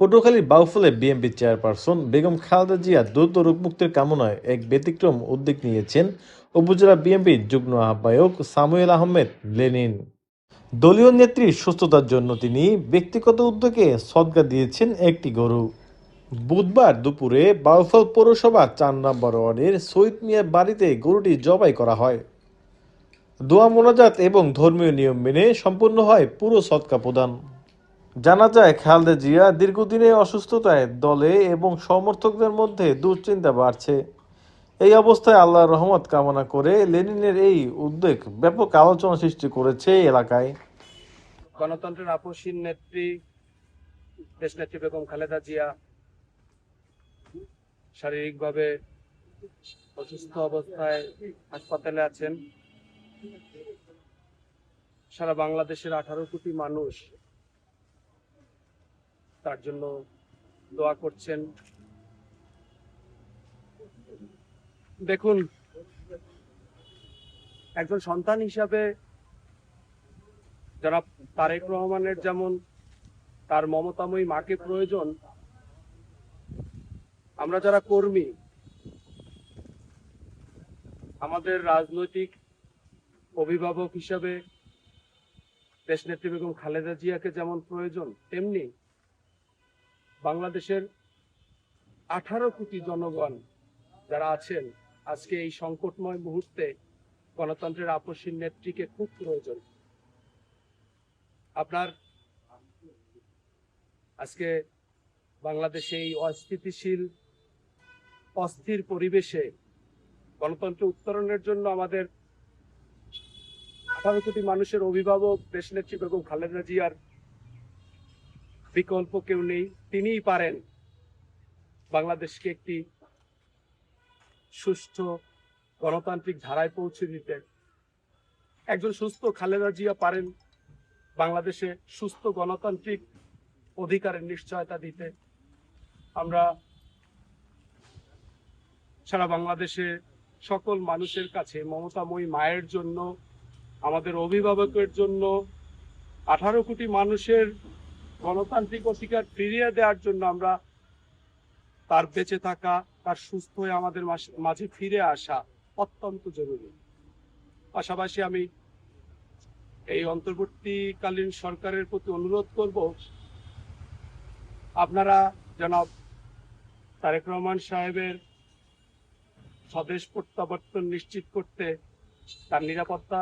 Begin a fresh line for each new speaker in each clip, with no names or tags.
পটুয়াখালীর বাউফলে BNP chairperson Begum Khaleda Zia দ্রুত রোগমুক্তির কামনায় এক ব্যতিক্রম উদ্যোগ নিয়েছেন উপজেলা বিএনপির যুগ্ম আহ্বায়ক সামুয়েল আহমেদ লেনিন। দলীয় নেত্রীর সুস্থতার জন্য তিনি ব্যক্তিগত উদ্যোগে সদগা দিয়েছেন একটি গরু। বুধবার দুপুরে বাউফল পৌরসভা চার নম্বর ওয়ার্ডের শহীদ মিয়ার বাড়িতে গরুটি জবাই করা হয়। দোয়া মোনাজাত এবং ধর্মীয় নিয়ম মেনে সম্পন্ন হয় পুরো সৎকা প্রদান। জানা যায়, খালেদা জিয়া দীর্ঘদিনে অসুস্থতায় দলে এবং সমর্থকদের মধ্যে দুশ্চিন্তা বাড়ছে। এই অবস্থায় আল্লাহর রহমত কামনা করে লেনিনের এই উদ্বেগ ব্যাপক আলোচনা সৃষ্টি করেছে এলাকায়।
গণতন্ত্রের আপসীন নেত্রী দেশ নেত্রী বেগম খালেদা জিয়া শারীরিকভাবে অসুস্থ অবস্থায় হাসপাতালে আছেন। সারা বাংলাদেশের আঠারো কোটি মানুষ তার জন্য দোয়া করছেন। দেখুন, একজন সন্তান হিসাবে যারা তারেক রহমানের যেমন তার মমতাময়ী মাকে প্রয়োজন, আমরা যারা কর্মী, আমাদের রাজনৈতিক অভিভাবক হিসাবে দেশনেত্রী বেগম খালেদা জিয়াকে যেমন প্রয়োজন, তেমনি বাংলাদেশের আঠারো কোটি জনগণ যারা আছেন, আজকে এই সংকটময় মুহূর্তে গণতন্ত্রের আপসীন নেত্রীকে খুব প্রয়োজন। আপনার আজকে বাংলাদেশে এই অস্থিতিশীল, অস্থির পরিবেশে গণতন্ত্র উত্তরণের জন্য আমাদের আঠারো কোটি মানুষের অভিভাবক দেশনেত্রী বেগম খালেদা জিয়ার বিকল্প কেউ নেই, তিনিই পারেন বাংলাদেশকে একটি সুষ্ঠু গণতান্ত্রিক ধারায় পৌঁছে দিতে। একজন সুস্থ খালেদা জিয়া পারেন বাংলাদেশে সুস্থ গণতান্ত্রিক অধিকারের নিশ্চয়তা দিতে। আমরা সারা বাংলাদেশে সকল মানুষের কাছে মমতাময়ী মায়ের জন্য, আমাদের অভিভাবকের জন্য আঠারো কোটি মানুষের গণতান্ত্রিক অধিকার ফিরিয়ে দেওয়ার জন্য আমরা তার বেঁচে থাকা, তার সুস্থ হয়ে আমাদের মাঝে ফিরে আসা অত্যন্ত জরুরি। পাশাপাশি আমি এই অন্তর্বর্তীকালীন সরকারের প্রতি অনুরোধ করব, আপনারা জনাব তারেক রহমান সাহেবের স্বদেশ প্রত্যাবর্তন নিশ্চিত করতে তার নিরাপত্তা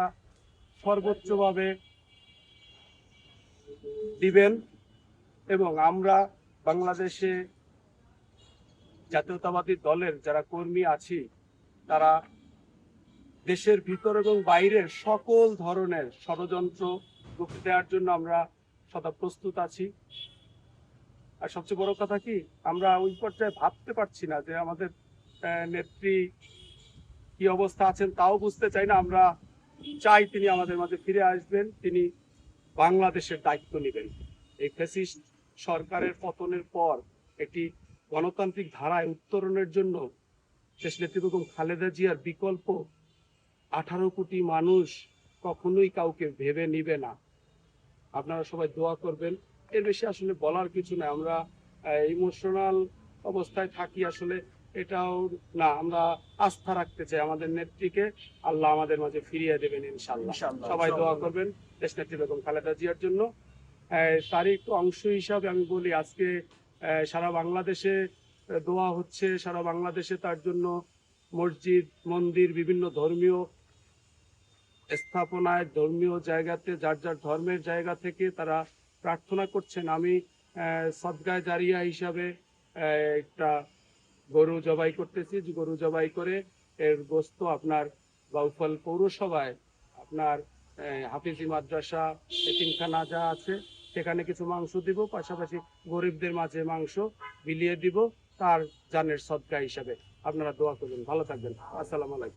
সর্বোচ্চভাবে দিবেন। এবং আমরা বাংলাদেশে জাতীয়তাবাদী দলের যারা কর্মী আছি, তারা দেশের ভিতর এবং বাইরের সকল ধরনের ষড়যন্ত্র রুখে দেওয়ার জন্য আমরা সদা প্রস্তুত আছি। আর সবচেয়ে বড় কথা কি, আমরা ওই পর্যায়ে ভাবতে পারছি না যে আমাদের নেত্রী কি অবস্থা আছেন তাও বুঝতে চাই না। আমরা চাই তিনি আমাদের মাঝে ফিরে আসবেন, তিনি বাংলাদেশের দায়িত্ব নেবেন। এই ফ্যাসিস্ট সরকারের পতনের পর একটি গণতান্ত্রিক ধারায় উত্তরণের জন্য শেষ নেত্রী বেগম খালেদা জিয়ার বিকল্প আঠারো কোটি মানুষ কখনোই কাউকে ভেবে নিবে না। আপনারা সবাই দোয়া করবেন। এর বেশি আসলে বলার কিছু নাই। আমরা ইমোশনাল অবস্থায় থাকি আসলে এটাও না। আমরা আস্থা রাখতে চাই আমাদের নেত্রীকে। আল্লাহ আমাদের মাঝে ফিরিয়ে দেবেন ইনশাল্লাহ সবাই দোয়া করবেন। দেশ নেত্রী বেগম খালেদা জিয়ার জন্য। তারই একটু অংশ হিসাবে আমি বলি, আজকে সারা বাংলাদেশে দোয়া হচ্ছে, সারা বাংলাদেশে তার জন্য মসজিদ, মন্দির, বিভিন্ন ধর্মীয় স্থাপনায়, ধর্মীয় জায়গাতে, যার যার ধর্মের জায়গা থেকে তারা প্রার্থনা করছেন। আমি সদগায় জারিয়া হিসাবে একটা গরু জবাই করতেছি। গরু জবাই করে এর গোস্ত আপনার বাউফল পৌরসভায়, আপনার হাফিজি মাদ্রাসা, এতিমখানা যা আছে সেখানে কিছু মাংস দিব, পাশাপাশি গরিবদের মাঝে মাংস বিলিয়ে দিব তার জানের সদকা হিসাবে। আপনারা দোয়া করবেন। ভালো থাকবেন। আসসালাম আলাইকুম।